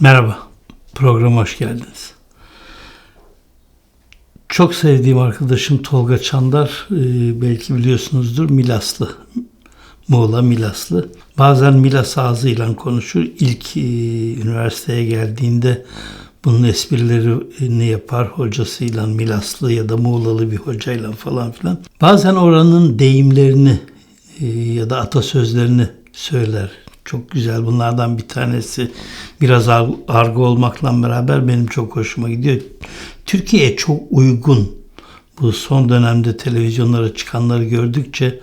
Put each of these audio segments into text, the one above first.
Merhaba, programa hoş geldiniz. Çok sevdiğim arkadaşım Tolga Çandar, e, belki biliyorsunuzdur Milaslı, Muğla Milaslı. Bazen Milas ağzıyla konuşur. İlk e, üniversiteye geldiğinde bunun esprilerini yapar hocasıyla Milaslı ya da Muğlalı bir hocayla falan filan. Bazen oranın deyimlerini e, ya da atasözlerini söyler. Çok güzel bunlardan bir tanesi biraz ar- argo olmakla beraber benim çok hoşuma gidiyor. Türkiye'ye çok uygun bu son dönemde televizyonlara çıkanları gördükçe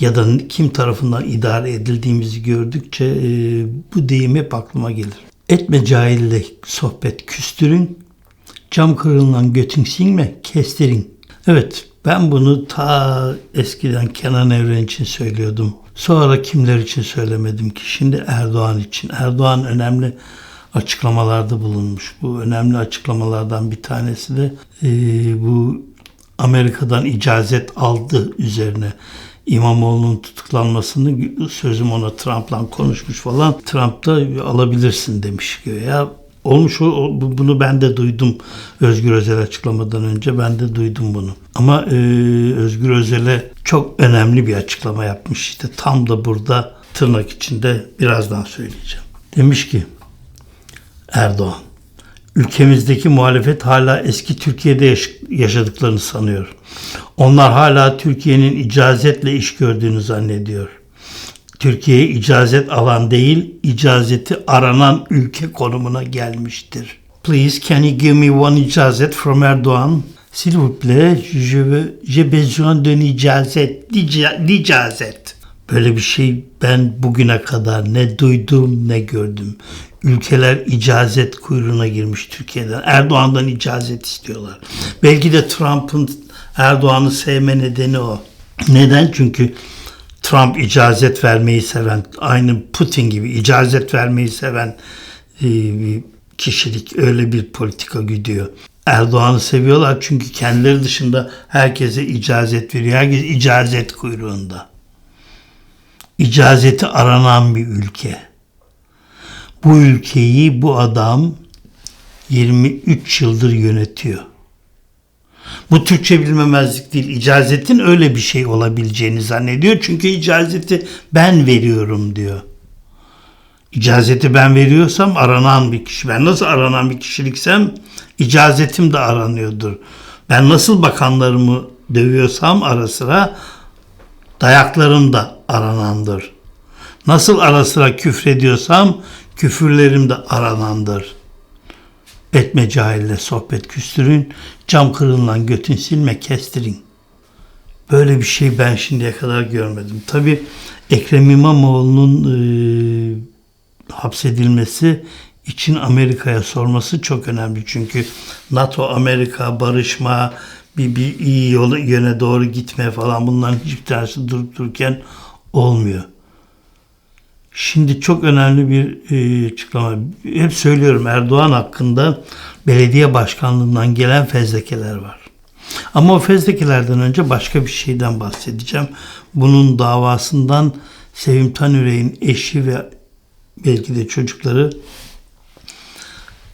ya da kim tarafından idare edildiğimizi gördükçe e, bu deyim hep aklıma gelir. Etme cahille sohbet küstürün, cam kırılan götün silme kestirin. Evet ben bunu ta eskiden Kenan Evren için söylüyordum. Sonra kimler için söylemedim ki? Şimdi Erdoğan için. Erdoğan önemli açıklamalarda bulunmuş. Bu önemli açıklamalardan bir tanesi de e, bu Amerika'dan icazet aldı üzerine İmamoğlu'nun tutuklanmasını sözüm ona Trump'la konuşmuş falan. Trump da alabilirsin demiş ya Olmuş o, o- bu- bunu ben de duydum Özgür Özel açıklamadan önce ben de duydum bunu. Ama e, Özgür Özel'e çok önemli bir açıklama yapmış işte tam da burada tırnak içinde birazdan söyleyeceğim. Demiş ki Erdoğan ülkemizdeki muhalefet hala eski Türkiye'de yaş- yaşadıklarını sanıyor. Onlar hala Türkiye'nin icazetle iş gördüğünü zannediyor. Türkiye icazet alan değil, icazeti aranan ülke konumuna gelmiştir. Please can you give me one icazet from Erdoğan? S'il vous plaît, je veux, j'ai besoin d'un icazet, icazet. Böyle bir şey ben bugüne kadar ne duydum ne gördüm. Ülkeler icazet kuyruğuna girmiş Türkiye'den. Erdoğan'dan icazet istiyorlar. Belki de Trump'ın Erdoğan'ı sevme nedeni o. Neden? Çünkü Trump icazet vermeyi seven, aynı Putin gibi icazet vermeyi seven e, bir kişilik, öyle bir politika güdüyor. Erdoğan'ı seviyorlar çünkü kendileri dışında herkese icazet veriyor. Herkes icazet kuyruğunda. İcazeti aranan bir ülke. Bu ülkeyi bu adam 23 yıldır yönetiyor. Bu Türkçe bilmemezlik değil. İcazetin öyle bir şey olabileceğini zannediyor. Çünkü icazeti ben veriyorum diyor. İcazeti ben veriyorsam aranan bir kişi. Ben nasıl aranan bir kişiliksem icazetim de aranıyordur. Ben nasıl bakanlarımı dövüyorsam ara sıra dayaklarım da aranandır. Nasıl ara sıra küfrediyorsam küfürlerim de aranandır. Etme cahille sohbet küstürün, cam kırılan götün silme kestirin. Böyle bir şey ben şimdiye kadar görmedim. Tabi Ekrem İmamoğlu'nun e, hapsedilmesi için Amerika'ya sorması çok önemli. Çünkü NATO, Amerika, barışma, bir, bir iyi yola, yöne doğru gitme falan bunların hiçbir tanesi durup dururken olmuyor. Şimdi çok önemli bir e, açıklama. Hep söylüyorum Erdoğan hakkında belediye başkanlığından gelen fezlekeler var. Ama o fezlekelerden önce başka bir şeyden bahsedeceğim. Bunun davasından Sevim Tanüre'nin eşi ve belki de çocukları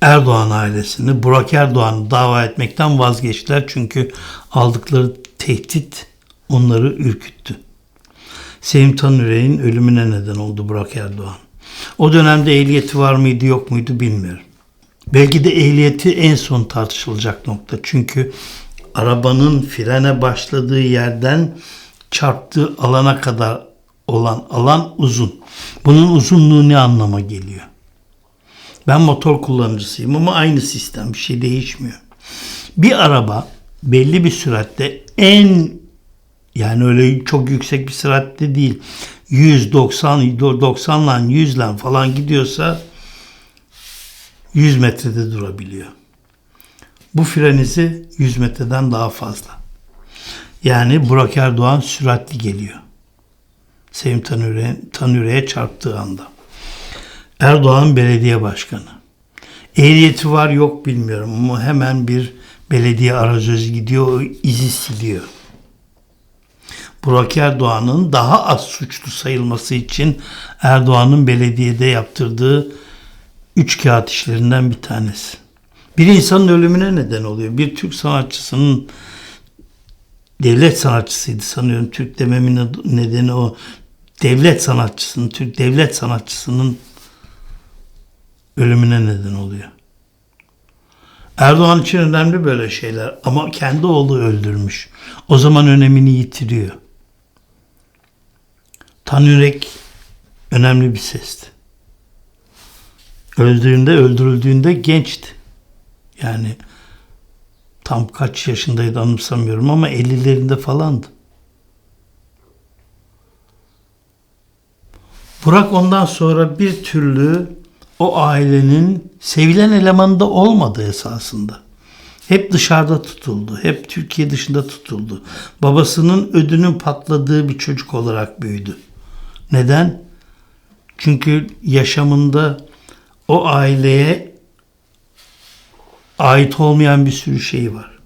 Erdoğan ailesini, Burak Erdoğan'ı dava etmekten vazgeçtiler. Çünkü aldıkları tehdit onları ürküttü. Sevim Tanüre'nin ölümüne neden oldu Burak Erdoğan. O dönemde ehliyeti var mıydı yok muydu bilmiyorum. Belki de ehliyeti en son tartışılacak nokta. Çünkü arabanın frene başladığı yerden çarptığı alana kadar olan alan uzun. Bunun uzunluğu ne anlama geliyor? Ben motor kullanıcısıyım ama aynı sistem bir şey değişmiyor. Bir araba belli bir süratte en yani öyle çok yüksek bir süratte değil. 190 90 ile 100 ile falan gidiyorsa 100 metrede durabiliyor. Bu fren izi 100 metreden daha fazla. Yani Burak Erdoğan süratli geliyor. Sevim Tanüre, Tanüre'ye çarptığı anda. Erdoğan belediye başkanı. Ehliyeti var yok bilmiyorum ama hemen bir belediye arazöz gidiyor izi siliyor. Burak Erdoğan'ın daha az suçlu sayılması için Erdoğan'ın belediyede yaptırdığı üç kağıt işlerinden bir tanesi. Bir insanın ölümüne neden oluyor. Bir Türk sanatçısının devlet sanatçısıydı sanıyorum. Türk dememin nedeni o. Devlet sanatçısının, Türk devlet sanatçısının ölümüne neden oluyor. Erdoğan için önemli böyle şeyler ama kendi oğlu öldürmüş. O zaman önemini yitiriyor. Tanürek önemli bir sesti. Öldüğünde, öldürüldüğünde gençti. Yani tam kaç yaşındaydı anımsamıyorum ama 50'lerinde falandı. Burak ondan sonra bir türlü o ailenin sevilen elemanı da olmadı esasında. Hep dışarıda tutuldu. Hep Türkiye dışında tutuldu. Babasının ödünün patladığı bir çocuk olarak büyüdü. Neden? Çünkü yaşamında o aileye ait olmayan bir sürü şey var.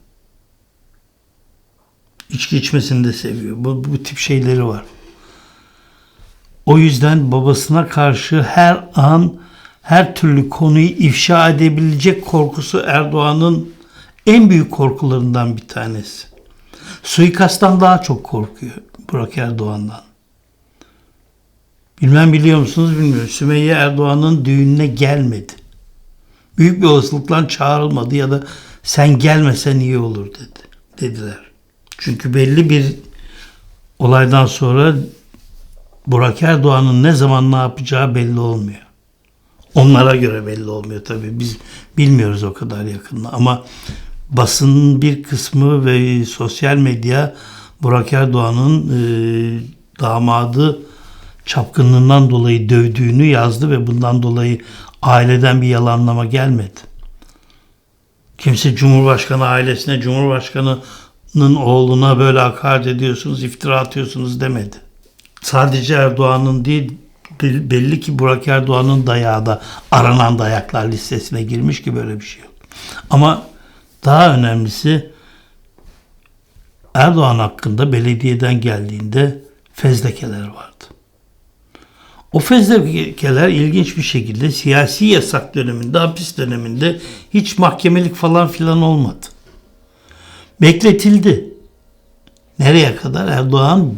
İçki içmesini de seviyor. Bu, bu tip şeyleri var. O yüzden babasına karşı her an her türlü konuyu ifşa edebilecek korkusu Erdoğan'ın en büyük korkularından bir tanesi. Suikasttan daha çok korkuyor Burak Erdoğan'dan. Bilmem biliyor musunuz bilmiyorum. Sümeyye Erdoğan'ın düğününe gelmedi. Büyük bir olasılıkla çağrılmadı ya da sen gelmesen iyi olur dedi. Dediler. Çünkü belli bir olaydan sonra Burak Erdoğan'ın ne zaman ne yapacağı belli olmuyor. Onlara göre belli olmuyor tabii. Biz bilmiyoruz o kadar yakında ama basının bir kısmı ve sosyal medya Burak Erdoğan'ın e, damadı çapkınlığından dolayı dövdüğünü yazdı ve bundan dolayı aileden bir yalanlama gelmedi. Kimse Cumhurbaşkanı ailesine, Cumhurbaşkanı'nın oğluna böyle hakaret ediyorsunuz, iftira atıyorsunuz demedi. Sadece Erdoğan'ın değil, belli ki Burak Erdoğan'ın dayağı da aranan dayaklar listesine girmiş ki böyle bir şey yok. Ama daha önemlisi Erdoğan hakkında belediyeden geldiğinde fezlekeler vardı. O fezlekeler ilginç bir şekilde siyasi yasak döneminde, hapis döneminde hiç mahkemelik falan filan olmadı. Bekletildi. Nereye kadar? Erdoğan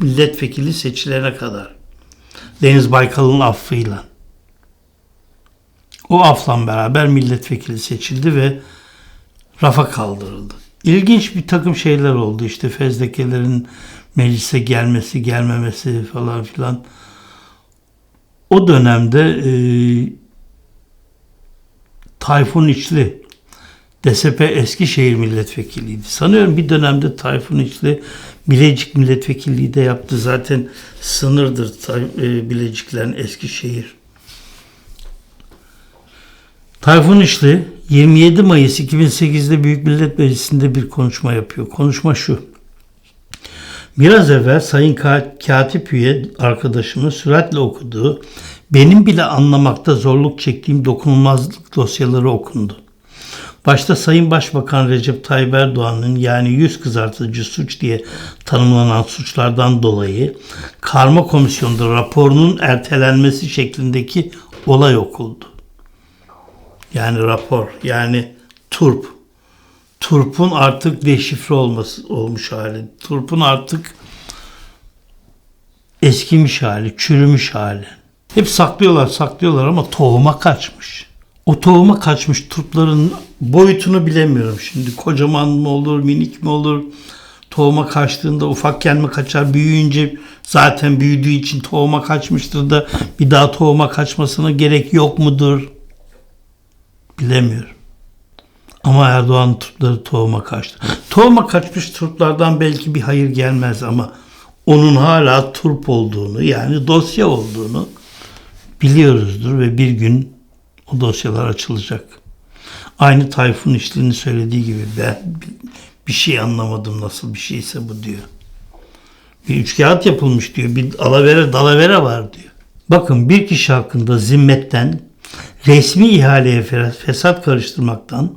milletvekili seçilene kadar. Deniz Baykal'ın affıyla. O afla beraber milletvekili seçildi ve rafa kaldırıldı. İlginç bir takım şeyler oldu. İşte fezlekelerin meclise gelmesi, gelmemesi falan filan. O dönemde e, Tayfun İçli DSP Eskişehir milletvekiliydi. Sanıyorum bir dönemde Tayfun İçli Bilecik milletvekilliği de yaptı. Zaten sınırdır e, Bileciklerin Eskişehir. Tayfun İşli 27 Mayıs 2008'de Büyük Millet Meclisi'nde bir konuşma yapıyor. Konuşma şu. Biraz evvel Sayın Katip üye arkadaşımın süratle okuduğu, benim bile anlamakta zorluk çektiğim dokunulmazlık dosyaları okundu. Başta Sayın Başbakan Recep Tayyip Erdoğan'ın yani yüz kızartıcı suç diye tanımlanan suçlardan dolayı karma komisyonda raporunun ertelenmesi şeklindeki olay okuldu. Yani rapor, yani turp. Turp'un artık deşifre olması olmuş hali. Turp'un artık eskimiş hali, çürümüş hali. Hep saklıyorlar, saklıyorlar ama tohuma kaçmış. O tohuma kaçmış turpların boyutunu bilemiyorum şimdi. Kocaman mı olur, minik mi olur? Tohuma kaçtığında ufakken mi kaçar, büyüyünce zaten büyüdüğü için tohuma kaçmıştır da bir daha tohuma kaçmasına gerek yok mudur? Bilemiyorum. Ama Erdoğan turpları tohuma kaçtı. Tohuma kaçmış turplardan belki bir hayır gelmez ama onun hala turp olduğunu yani dosya olduğunu biliyoruzdur ve bir gün o dosyalar açılacak. Aynı Tayfun İşli'nin söylediği gibi ben bir şey anlamadım nasıl bir şeyse bu diyor. Bir üçkağıt yapılmış diyor. Bir alavere dalavere var diyor. Bakın bir kişi hakkında zimmetten resmi ihaleye fesat karıştırmaktan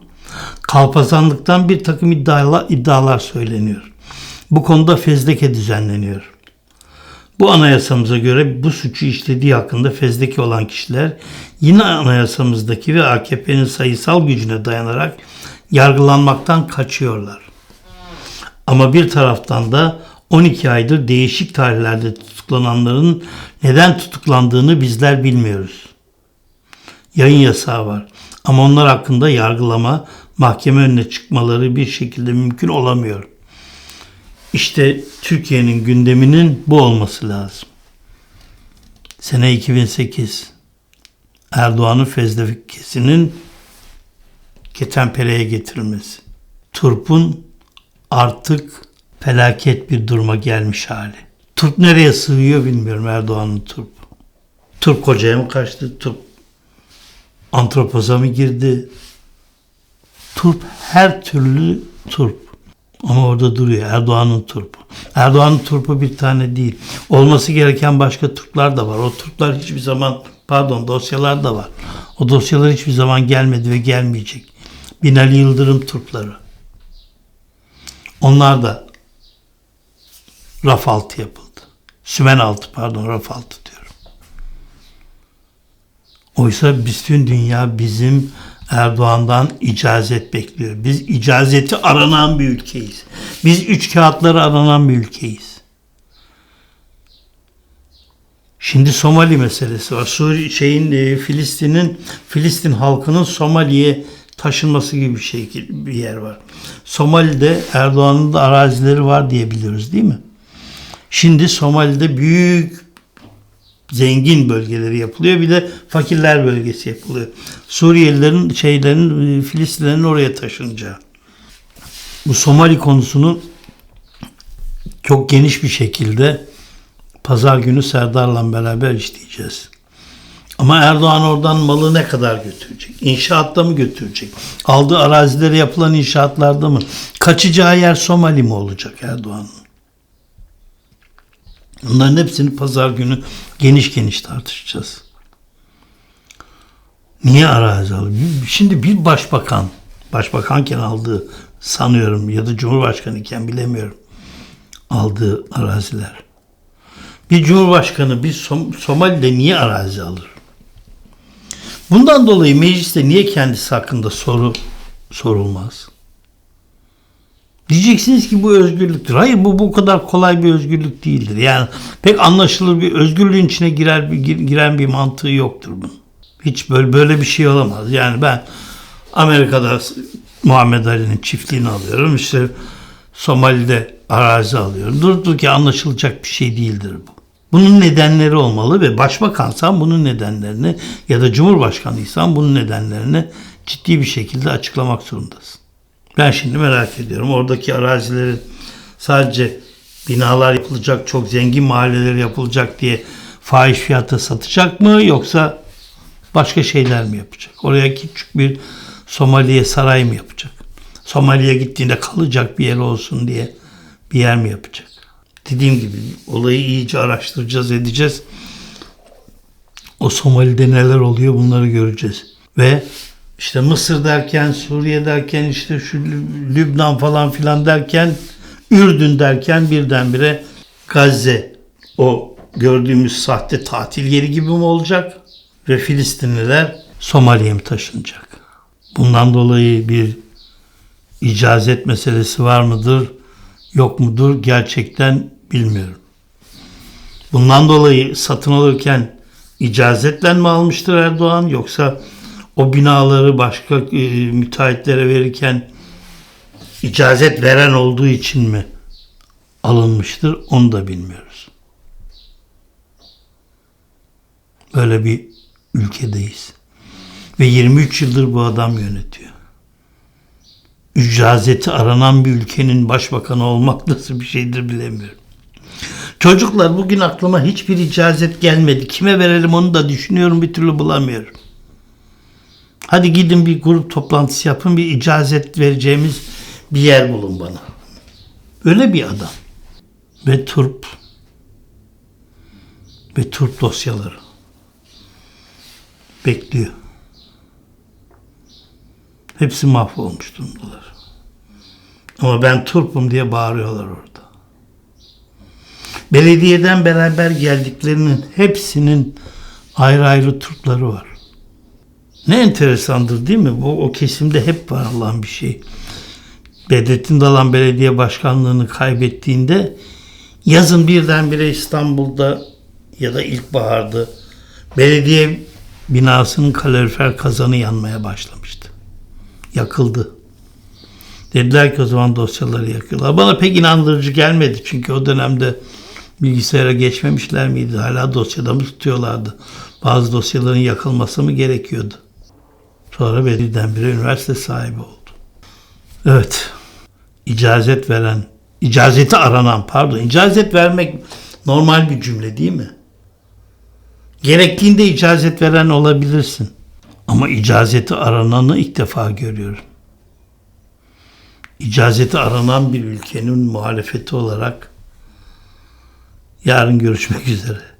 kalpazanlıktan bir takım iddialar, iddialar söyleniyor. Bu konuda fezleke düzenleniyor. Bu anayasamıza göre bu suçu işlediği hakkında fezleke olan kişiler yine anayasamızdaki ve AKP'nin sayısal gücüne dayanarak yargılanmaktan kaçıyorlar. Ama bir taraftan da 12 aydır değişik tarihlerde tutuklananların neden tutuklandığını bizler bilmiyoruz. Yayın yasağı var. Ama onlar hakkında yargılama, mahkeme önüne çıkmaları bir şekilde mümkün olamıyor. İşte Türkiye'nin gündeminin bu olması lazım. Sene 2008 Erdoğan'ın fezlekesinin ketenpereye getirilmesi. Turp'un artık felaket bir duruma gelmiş hali. Turp nereye sığıyor bilmiyorum Erdoğan'ın Turp. Turp kocaya mı kaçtı? Turp antropoza mı girdi? Turp her türlü turp. Ama orada duruyor Erdoğan'ın turpu. Erdoğan'ın turpu bir tane değil. Olması gereken başka turplar da var. O turplar hiçbir zaman pardon dosyalar da var. O dosyalar hiçbir zaman gelmedi ve gelmeyecek. Binali Yıldırım turpları. Onlar da raf altı yapıldı. Sümen altı pardon raf altı diyorum. Oysa bütün dünya bizim Erdoğan'dan icazet bekliyor. Biz icazeti aranan bir ülkeyiz. Biz üç kağıtları aranan bir ülkeyiz. Şimdi Somali meselesi var. Suriye şeyin e, Filistin'in Filistin halkının Somali'ye taşınması gibi bir şey bir yer var. Somali'de Erdoğan'ın da arazileri var diye biliyoruz değil mi? Şimdi Somali'de büyük zengin bölgeleri yapılıyor. Bir de fakirler bölgesi yapılıyor. Suriyelilerin şeylerin Filistinlerin oraya taşınacağı. Bu Somali konusunu çok geniş bir şekilde pazar günü Serdar'la beraber işleyeceğiz. Ama Erdoğan oradan malı ne kadar götürecek? İnşaatta mı götürecek? Aldığı arazilere yapılan inşaatlarda mı? Kaçacağı yer Somali mi olacak Erdoğan'ın? Bunların hepsini pazar günü geniş geniş tartışacağız. Niye arazi alıyor? Şimdi bir başbakan, başbakanken aldığı sanıyorum ya da cumhurbaşkanı iken bilemiyorum aldığı araziler. Bir cumhurbaşkanı bir Som Somali'de niye arazi alır? Bundan dolayı mecliste niye kendisi hakkında soru sorulmaz? Diyeceksiniz ki bu özgürlüktür. Hayır bu bu kadar kolay bir özgürlük değildir. Yani pek anlaşılır bir özgürlüğün içine girer giren bir mantığı yoktur bunun. Hiç böyle böyle bir şey olamaz. Yani ben Amerika'da Muhammed Ali'nin çiftliğini alıyorum. İşte Somali'de arazi alıyorum. Durduk ki anlaşılacak bir şey değildir bu. Bunun nedenleri olmalı ve başbakansan bunun nedenlerini ya da cumhurbaşkanıysan bunun nedenlerini ciddi bir şekilde açıklamak zorundasın. Ben şimdi merak ediyorum. Oradaki arazilerin sadece binalar yapılacak, çok zengin mahalleler yapılacak diye fahiş fiyata satacak mı yoksa başka şeyler mi yapacak? Oraya küçük bir Somaliye saray mı yapacak? Somali'ye gittiğinde kalacak bir yer olsun diye bir yer mi yapacak? Dediğim gibi olayı iyice araştıracağız, edeceğiz. O Somali'de neler oluyor bunları göreceğiz. Ve işte Mısır derken, Suriye derken, işte şu Lübnan falan filan derken, Ürdün derken birdenbire Gazze o gördüğümüz sahte tatil yeri gibi mi olacak? Ve Filistinliler Somali'ye mi taşınacak? Bundan dolayı bir icazet meselesi var mıdır, yok mudur gerçekten bilmiyorum. Bundan dolayı satın alırken icazetle mi almıştır Erdoğan yoksa o binaları başka e, müteahhitlere verirken icazet veren olduğu için mi alınmıştır onu da bilmiyoruz. Böyle bir ülkedeyiz. Ve 23 yıldır bu adam yönetiyor. İcazeti aranan bir ülkenin başbakanı olmak nasıl bir şeydir bilemiyorum. Çocuklar bugün aklıma hiçbir icazet gelmedi. Kime verelim onu da düşünüyorum bir türlü bulamıyorum. Hadi gidin bir grup toplantısı yapın bir icazet vereceğimiz bir yer bulun bana. Öyle bir adam. Ve turp. Ve turp dosyaları. Bekliyor. Hepsi mahvolmuş durumdalar. Ama ben turpum diye bağırıyorlar orada. Belediyeden beraber geldiklerinin hepsinin ayrı ayrı turpları var. Ne enteresandır değil mi? Bu o kesimde hep var Allah'ın bir şey. Bedrettin Dalan belediye başkanlığını kaybettiğinde yazın birdenbire İstanbul'da ya da ilkbaharda belediye binasının kalorifer kazanı yanmaya başlamıştı. Yakıldı. Dediler ki o zaman dosyaları yakıyorlar. Bana pek inandırıcı gelmedi çünkü o dönemde bilgisayara geçmemişler miydi? Hala dosyada mı tutuyorlardı? Bazı dosyaların yakılması mı gerekiyordu? Sonra birdenbire üniversite sahibi oldu. Evet. İcazet veren, icazeti aranan pardon, icazet vermek normal bir cümle değil mi? Gerektiğinde icazet veren olabilirsin. Ama icazeti arananı ilk defa görüyorum. İcazeti aranan bir ülkenin muhalefeti olarak yarın görüşmek üzere.